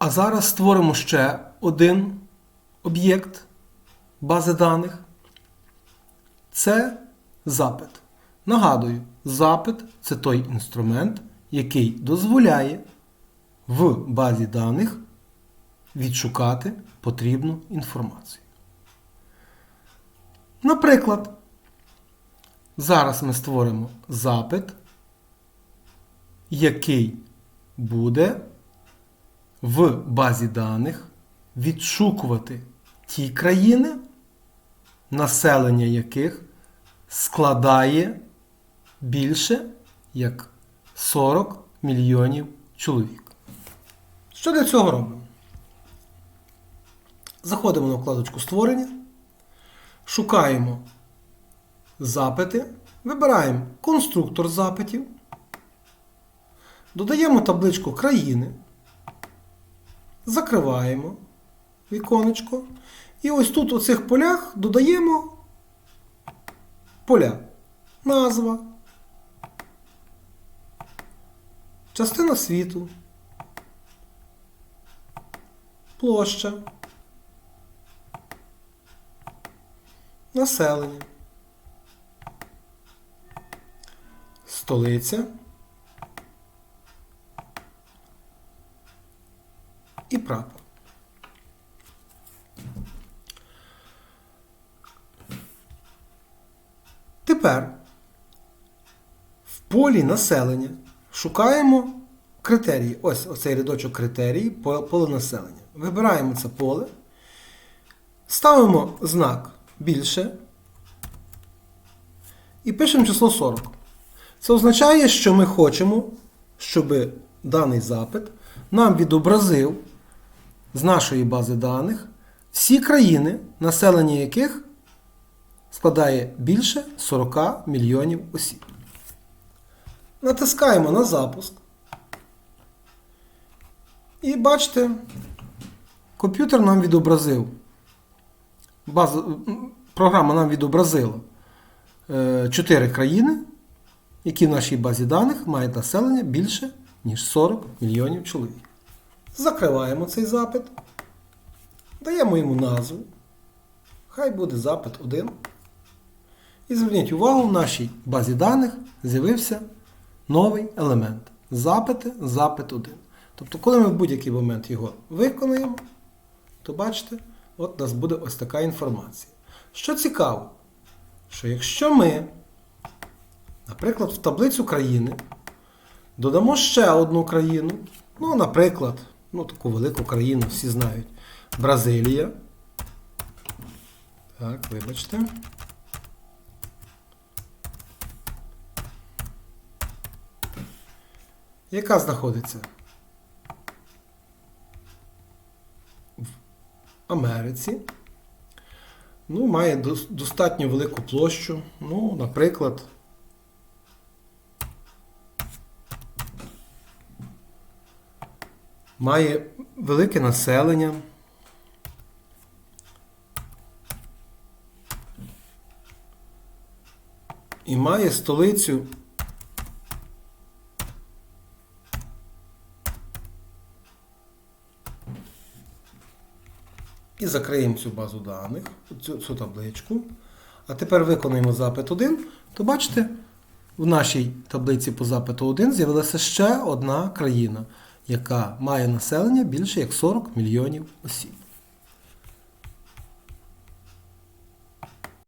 А зараз створимо ще один об'єкт бази даних. Це запит. Нагадую, запит це той інструмент, який дозволяє в базі даних відшукати потрібну інформацію. Наприклад, зараз ми створимо запит, який буде в базі даних відшукувати ті країни, населення яких складає більше як 40 мільйонів чоловік. Що для цього робимо? Заходимо на вкладочку створення, шукаємо запити, вибираємо конструктор запитів, додаємо табличку країни, закриваємо віконечко. І ось тут у цих полях додаємо поля. Назва, частина світу, площа, населення, столиця і прапор. Тепер в полі населення шукаємо критерії. Ось оцей рядочок критерії, поле населення. Вибираємо це поле, ставимо знак більше і пишемо число 40. Це означає, що ми хочемо, щоб даний запит нам відобразив з нашої бази даних всі країни, населення яких складає більше 40 мільйонів осіб. Натискаємо на запуск. І бачите, комп'ютер нам відобразив. База, м, програма нам відобразила 4 країни, які в нашій базі даних мають населення більше, ніж 40 мільйонів чоловік. Закриваємо цей запит, даємо йому назву. Хай буде запит 1. І зверніть увагу, в нашій базі даних з'явився новий елемент. Запити, запит 1. Тобто, коли ми в будь-який момент його виконуємо, то бачите, от у нас буде ось така інформація. Що цікаво, що якщо ми, наприклад, в таблицю країни додамо ще одну країну, ну, наприклад, ну, таку велику країну всі знають, Бразилія. Так, вибачте. яка знаходиться в Америці. Ну, має достатньо велику площу. Ну, наприклад, має велике населення. І має столицю І закриємо цю базу даних, цю, цю табличку. А тепер виконуємо запит 1, то бачите, в нашій таблиці по запиту 1 з'явилася ще одна країна, яка має населення більше як 40 мільйонів осіб.